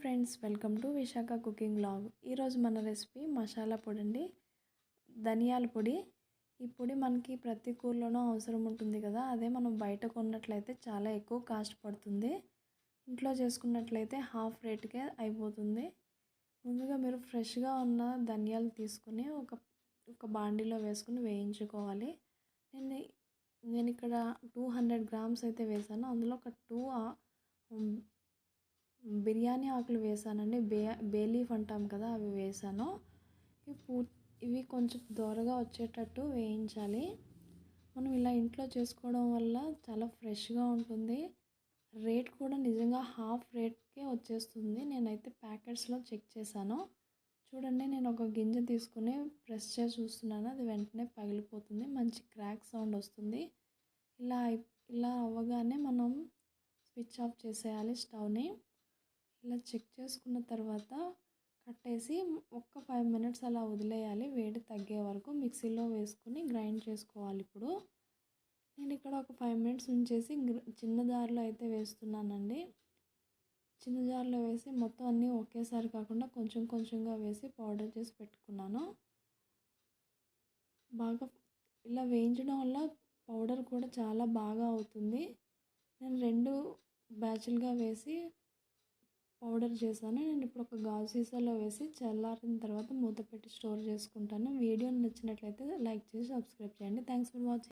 Friends welcome to Visakha cooking log. ఈరోజు మన recipe masala పొడి అండి ధనియాల పొడి. ఈ పొడి మనకి ప్రతి కూరలోనూ అవసరం ఉంటుంది కదా అదే మనం బయట కొన్నట్లయితే చాలా ఎక్కువ కాస్ట్ పడుతుంది. ఇంట్లో చేసుకున్నట్లయితే హాఫ్ రేట్కే అయిపోతుంది. ముందుగా మీరు ఫ్రెష్గా ఉన్న ధనియాలు తీసుకుని ఒక ఒక బాండీలో వేసుకుని వేయించుకోవాలి. నేను నేను ఇక్కడ టూ హండ్రెడ్ గ్రామ్స్ అయితే వేసాను అందులో ఒక టూ బిర్యానీ ఆకులు వేసానండి. బే బే లీఫ్ అంటాం కదా అవి వేసాను. ఇవి పూ ఇవి కొంచెం దోరగా వచ్చేటట్టు వేయించాలి. మనం ఇలా ఇంట్లో చేసుకోవడం వల్ల చాలా ఫ్రెష్గా ఉంటుంది. రేట్ కూడా నిజంగా హాఫ్ రేట్కే వచ్చేస్తుంది. నేనైతే ప్యాకెట్స్లో చెక్ చేశాను. చూడండి నేను ఒక గింజ తీసుకుని ప్రెస్ చేసి చూస్తున్నాను. అది వెంటనే పగిలిపోతుంది. మంచి క్రాక్ సౌండ్ వస్తుంది. ఇలా ఇలా అవ్వగానే మనం స్విచ్ ఆఫ్ చేసేయాలి స్టవ్ని. ఇలా చెక్ చేసుకున్న తర్వాత కట్టేసి ఒక్క ఫైవ్ మినిట్స్ అలా వదిలేయాలి. వేడి తగ్గే వరకు మిక్సీలో వేసుకుని గ్రైండ్ చేసుకోవాలి ఇప్పుడు. నేను ఇక్కడ ఒక ఫైవ్ మినిట్స్ ఉంచేసి చిన్న జార్లో అయితే వేస్తున్నానండి. చిన్న జార్లో వేసి మొత్తం అన్నీ ఒకేసారి కాకుండా కొంచెం కొంచెంగా వేసి పౌడర్ చేసి పెట్టుకున్నాను. బాగా ఇలా వేయించడం వల్ల పౌడర్ కూడా చాలా బాగా అవుతుంది. నేను రెండు బ్యాచ్లుగా వేసి పౌడర్ చేశాను. నేను ఇప్పుడు ఒక గాజు సీసాలో వేసి చల్లారిన తర్వాత మూత పెట్టి స్టోర్ చేసుకుంటాను. వీడియో నచ్చినట్లయితే లైక్ చేసి సబ్స్క్రైబ్ చేయండి. Thanks for watching.